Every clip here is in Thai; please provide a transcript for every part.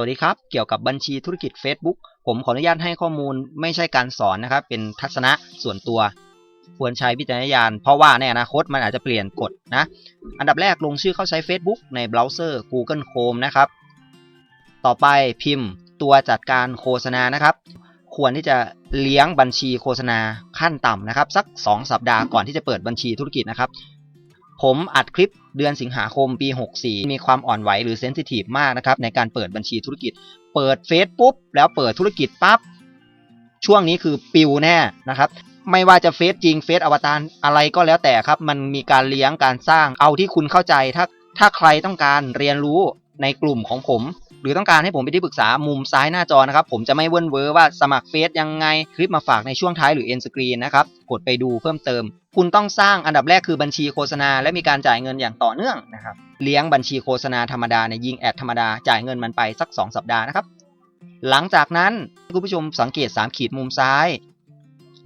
วัสดีครับ เกี่ยวกับบัญชีธุรกิจ Facebook ผมขออนุญาตให้ข้อมูลไม่ใช่การสอนนะครับ เป็นทัศนะส่วนตัว ควรใช้วิจารณญาณ เพราะว่าในอนาคตมันอาจจะเปลี่ยนกฎนะ อันดับแรกลงชื่อเข้าใช้ Facebook ในเบราว์เซอร์ Google Chrome นะครับ ต่อไปพิมพ์ตัวจัดการโฆษณานะครับ ควรที่จะเลี้ยงบัญชีโฆษณาขั้นต่ำนะครับ สัก 2 สัปดาห์ก่อนที่จะเปิดบัญชีธุรกิจนะครับ ผมอัดคลิปเดือนสิงหาคมปี 64 มีความอ่อนไหวหรือเซนซิทีฟมากนะครับในการเปิดบัญชีธุรกิจ เปิดเฟซปุ๊บ แล้วเปิดธุรกิจปั๊บ ช่วงนี้คือปิวแน่นะครับ ไม่ว่าจะเฟซจริงเฟซอวตารอะไรก็แล้วแต่ครับ มันมีการเลี้ยงการสร้างเอาที่คุณเข้าใจ ถ้าถ้าใครต้องการเรียนรู้ในกลุ่มของผม หรือต้องการให้ผมเป็นที่ปรึกษามุมซ้ายหน้าจอนะครับ ผมจะไม่เว้นเวอว่าสมัครเฟซยังไงคลิปมาฝากในช่วงท้ายหรือเอ็นสกรีนนะครับกดไปดูเพิ่มเติม คุณต้องสร้างอันดับแรกคือบัญชีโฆษณา และมีการจ่ายเงินอย่างต่อเนื่องนะครับ เลี้ยงบัญชีโฆษณาธรรมดาในยิงแอดธรรมดาจ่ายเงินมันไปสัก 2 สัปดาห์นะครับ หลังจากนั้นคุณผู้ชมสังเกต 3 ขีดมุมซ้าย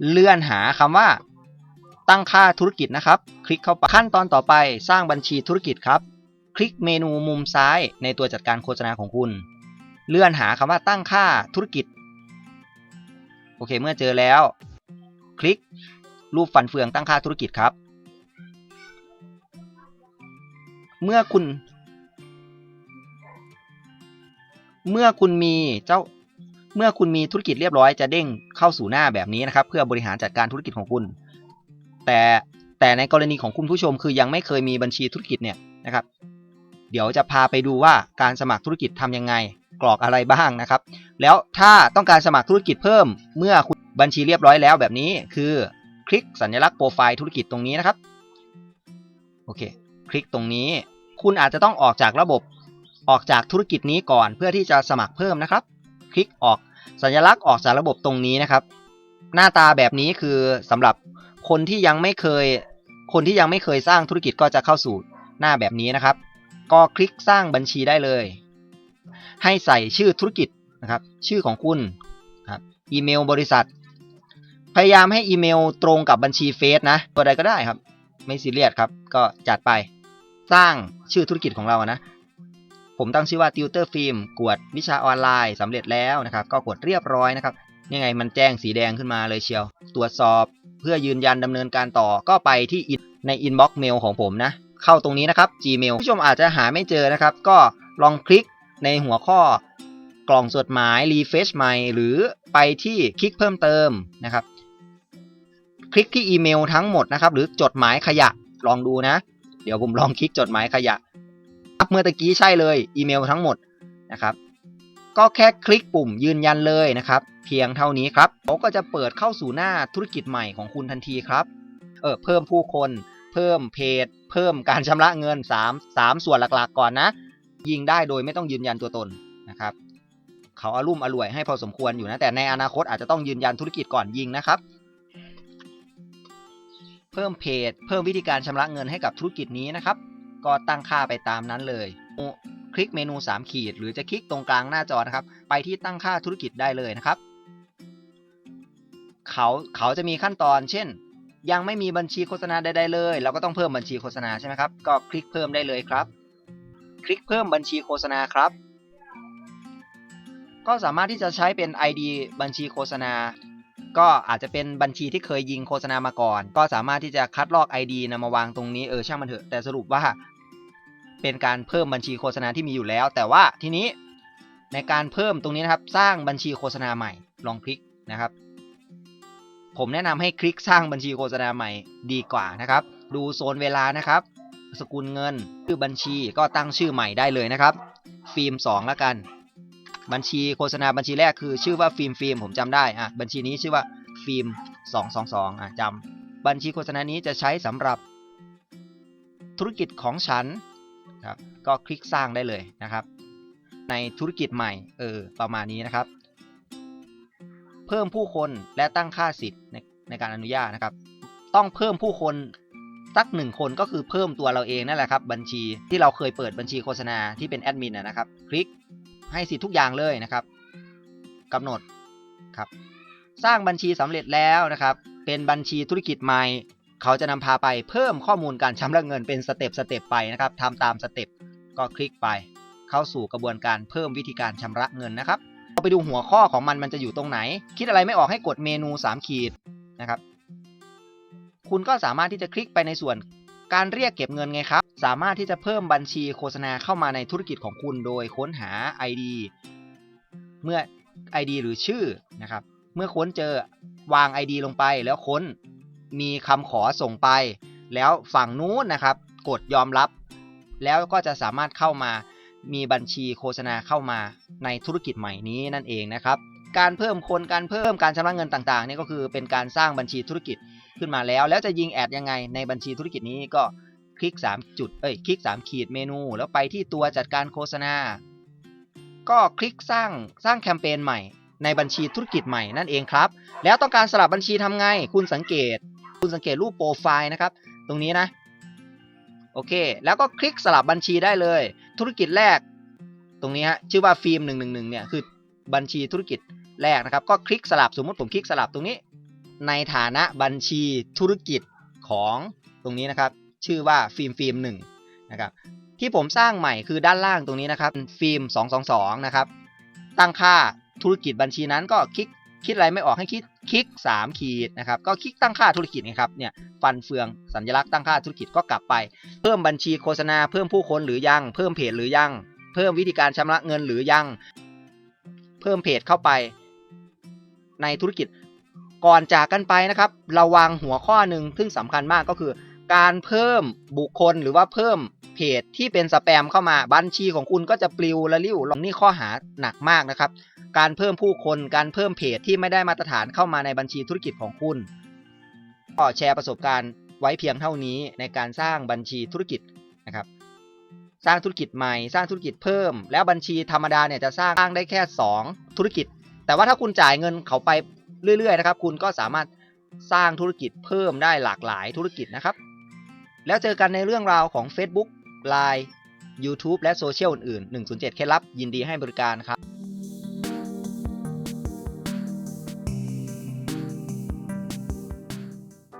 เลื่อนหาคำว่า ตั้งค่าธุรกิจนะครับ คลิกเข้าไปขั้นตอนต่อไปสร้างบัญชีธุรกิจครับ คลิกเมนูมุมซ้ายในตัวจัดการโฆษณาของคุณ เลื่อนหาคำว่าตั้งค่าธุรกิจ โอเคเมื่อเจอแล้ว คลิก รูปฟันเฟืองตั้งค่าธุรกิจครับ เมื่อคุณ เมื่อคุณมีเจ้า เมื่อคุณมีธุรกิจเรียบร้อยจะเด้งเข้าสู่หน้าแบบนี้นะครับ เพื่อบริหารจัดการธุรกิจของคุณ แต่แต่ในกรณีของคุณผู้ชมคือยังไม่เคยมีบัญชีธุรกิจเนี่ยนะครับ เดี๋ยวจะพาไปดูว่าการสมัครธุรกิจทำยังไงกรอกอะไรบ้างนะครับ แล้วถ้าต้องการสมัครธุรกิจเพิ่มเมื่อคุณบัญชีเรียบร้อยแล้วแบบนี้คือ ลิกสัญลักษณ์โปรไฟล์ธุรกิจตรงนี้นะครับ โอเค คลิกตรงนี้ คุณอาจจะต้องออกจากระบบ ออกจากธุรกิจนี้ก่อนเพื่อที่จะสมัครเพิ่มนะครับ คลิกออกสัญลักษณ์ออกจากระบบตรงนี้นะครับ หน้าตาแบบนี้คือสำหรับคนที่ยังไม่เคย คนที่ยังไม่เคยสร้างธุรกิจก็จะเข้าสู่หน้าแบบนี้นะครับ ก็คลิกสร้างบัญชีได้เลย ให้ใส่ชื่อธุรกิจนะครับ ชื่อของคุณครับอีเมลบริษัท พยายามให้อีเมลตรงกับบัญชีเฟซนะ ตัวใดก็ได้ครับ ไม่ซีเรียสครับ ก็จัดไป สร้างชื่อธุรกิจของเรานะ ผมตั้งชื่อว่าติวเตอร์ฟิล์มกวดวิชาออนไลน์สำเร็จแล้วนะครับ ก็กดเรียบร้อยนะครับยังไงมันแจ้งสีแดงขึ้นมาเลยเชียว ตรวจสอบเพื่อยืนยันดำเนินการต่อ ก็ไปที่ในอินบ็อกซ์เมลของผมนะ เข้าตรงนี้นะครับ Gmail ผู้ชมอาจจะหาไม่เจอนะครับ ก็ลองคลิกในหัวข้อกล่องจดหมาย refresh ใหม่ หรือไปที่คลิกเพิ่มเติมนะครับ คลิกที่อีเมลทั้งหมดนะครับ หรือจดหมายขยะลองดูนะ เดี๋ยวผมลองคลิกจดหมายขยะครับเมื่อตะกี้ใช่เลยอีเมลทั้งหมดนะครับ ก็แค่คลิกปุ่มยืนยันเลยนะครับ เพียงเท่านี้ครับเขาก็จะเปิดเข้าสู่หน้าธุรกิจใหม่ของคุณทันทีครับเออเพิ่มผู้คน เพิ่มเพจ เพิ่มการชำระเงิน 3 3 ส่วนหลักๆ ก่อนนะ ยิงได้โดยไม่ต้องยืนยันตัวตนนะครับเขาอารุ่มอร่วยให้พอสมควรอยู่นะ แต่ในอนาคตอาจจะต้องยืนยันธุรกิจก่อนยิงนะครับ เพิ่มเพจ เพิ่มวิธีการชำระเงินให้กับธุรกิจนี้นะครับ ก็ตั้งค่าไปตามนั้นเลย คลิกเมนู 3 ขีด หรือจะคลิกตรงกลางหน้าจอนะครับ ไปที่ตั้งค่าธุรกิจได้เลยนะครับ เขาเขาจะมีขั้นตอน เช่น ยังไม่มีบัญชีโฆษณาใดๆเลย เราก็ต้องเพิ่มบัญชีโฆษณาใช่ไหมครับ ก็คลิกเพิ่มได้เลยครับ คลิกเพิ่มบัญชีโฆษณาครับ ก็สามารถที่จะใช้เป็น ID บัญชีโฆษณา ก็อาจจะเป็นบัญชีที่เคยยิงโฆษณามาก่อน ก็สามารถที่จะคัดลอก ID นำมาวางตรงนี้เออช่างมันเถอะแต่สรุปว่าเป็นการเพิ่มบัญชีโฆษณาที่มีอยู่แล้ว แต่ว่าทีนี้ในการเพิ่มตรงนี้นะครับ สร้างบัญชีโฆษณาใหม่ ลองคลิกนะครับ ผมแนะนำให้คลิกสร้างบัญชีโฆษณาใหม่ดีกว่านะครับ ดูโซนเวลานะครับ สกุลเงินชื่อบัญชีก็ตั้งชื่อใหม่ได้เลยนะครับ ฟิล์ม2แล้วกัน บัญชีโฆษณาบัญชีแรกคือชื่อว่าฟิล์มฟิล์มผมจำได้อะบัญชีนี้ชื่อว่าฟิล์ม222อะจำบัญชีโฆษณานี้จะใช้สำหรับธุรกิจของฉันครับก็คลิกสร้างได้เลยนะครับ ในธุรกิจใหม่เออประมาณนี้นะครับ เพิ่มผู้คนและตั้งค่าสิทธิ์ในในการอนุญาตนะครับ ต้องเพิ่มผู้คนสักหนึ่งคนก็คือเพิ่มตัวเราเองนั่นแหละครับ บัญชีที่เราเคยเปิดบัญชีโฆษณาที่เป็นแอดมินนะนะครับ คลิก ให้สิทธิ์ทุกอย่างเลยนะครับกำหนดครับ สร้างบัญชีสำเร็จแล้วนะครับ เป็นบัญชีธุรกิจใหม่ เขาจะนำพาไปเพิ่มข้อมูลการชำระเงินเป็นสเต็ปสเต็ปไปนะครับทำตามสเต็ปก็คลิกไป เข้าสู่กระบวนการเพิ่มวิธีการชำระเงินนะครับเราไปดูหัวข้อของมันมันจะอยู่ตรงไหน คิดอะไรไม่ออกให้กดเมนู 3 ขีดนะครับ คุณก็สามารถที่จะคลิกไปในส่วน การเรียกเก็บเงินไงครับ สามารถที่จะเพิ่มบัญชีโฆษณาเข้ามาในธุรกิจของคุณโดยค้นหา ID เมื่อ ID หรือชื่อนะครับ เมื่อค้นเจอวาง ID ลงไปแล้วค้นมีคำขอส่งไป แล้วฝั่งนู้นนะครับ กดยอมรับ แล้วก็จะสามารถเข้ามามีบัญชีโฆษณาเข้ามาในธุรกิจใหม่นี้นั่นเองนะครับ การเพิ่มคนการเพิ่มการชำระเงินต่างๆนี่ก็คือเป็นการสร้างบัญชีธุรกิจ ขึ้นมาแล้ว แล้วจะยิงแอดยังไงในบัญชีธุรกิจนี้ก็คลิก 3 จุด เอ้ย คลิก 3 ขีดเมนู แล้วไปที่ตัวจัดการโฆษณา ก็คลิกสร้างสร้างแคมเปญใหม่ ในบัญชีธุรกิจใหม่นั่นเองครับ แล้วต้องการสลับบัญชีทำไง คุณสังเกต คุณสังเกตรูปโปรไฟล์นะครับ ตรงนี้นะ โอเค แล้วก็คลิกสลับบัญชีได้เลย ธุรกิจแรก ตรงนี้ฮะ ชื่อว่าฟิล์ม111เนี่ย คือบัญชีธุรกิจแรกนะครับ ก็คลิกสลับ สมมติผมคลิกสลับตรงนี้ ในฐานะบัญชีธุรกิจของตรงนี้นะครับ ชื่อว่าฟิล์มฟิล์มหนึ่งนะครับที่ผมสร้างใหม่คือด้านล่างตรงนี้นะครับฟิล์ม 222 นะครับ ตั้งค่าธุรกิจบัญชีนั้นก็คลิกคิดอะไรไม่ออกให้คลิกคลิก 3 ขีดนะครับก็คลิกตั้งค่าธุรกิจนะครับเนี่ยฟันเฟืองสัญลักษณ์ตั้งค่าธุรกิจก็กลับไป เพิ่มบัญชีโฆษณาเพิ่มผู้คนหรือยัง เพิ่มเพจหรือยัง เพิ่มวิธีการชำระเงินหรือยัง เพิ่มเพจเข้าไปในธุรกิจ ก่อนจากกันไปนะครับระวังหัวข้อหนึ่งซึ่งสำคัญมากก็คือ การเพิ่มบุคคลหรือว่าเพิ่มเพจที่เป็นสแปมเข้ามาบัญชีของคุณก็จะปลิวละลิ้วลองนี่ข้อหาหนักมากนะครับ การเพิ่มผู้คนการเพิ่มเพจที่ไม่ได้มาตรฐานเข้ามาในบัญชีธุรกิจของคุณก็แชร์ประสบการณ์ไว้เพียงเท่านี้ในการสร้างบัญชีธุรกิจนะครับ สร้างธุรกิจใหม่สร้างธุรกิจเพิ่ม แล้วบัญชีธรรมดาเนี่ยจะสร้างได้แค่ 2 ธุรกิจ แต่ว่าถ้าคุณจ่ายเงินเขาไป เรื่อยๆนะครับ คุณก็สามารถสร้างธุรกิจเพิ่มได้หลากหลายธุรกิจนะครับ แล้วเจอกันในเรื่องราวของ Facebook Line YouTube และโซเชียลอื่นๆ 107 เคล็ดลับ ยินดีให้บริการครับ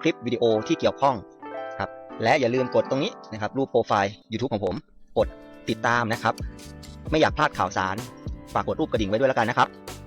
คลิปวิดีโอที่เกี่ยวข้องครับและอย่าลืมกดตรงนี้นะครับรูปโปรไฟล์ YouTube ของผม กดติดตามนะครับ ไม่อยากพลาดข่าวสาร ฝากกดรูปกระดิ่งไว้ด้วยแล้วกันนะครับ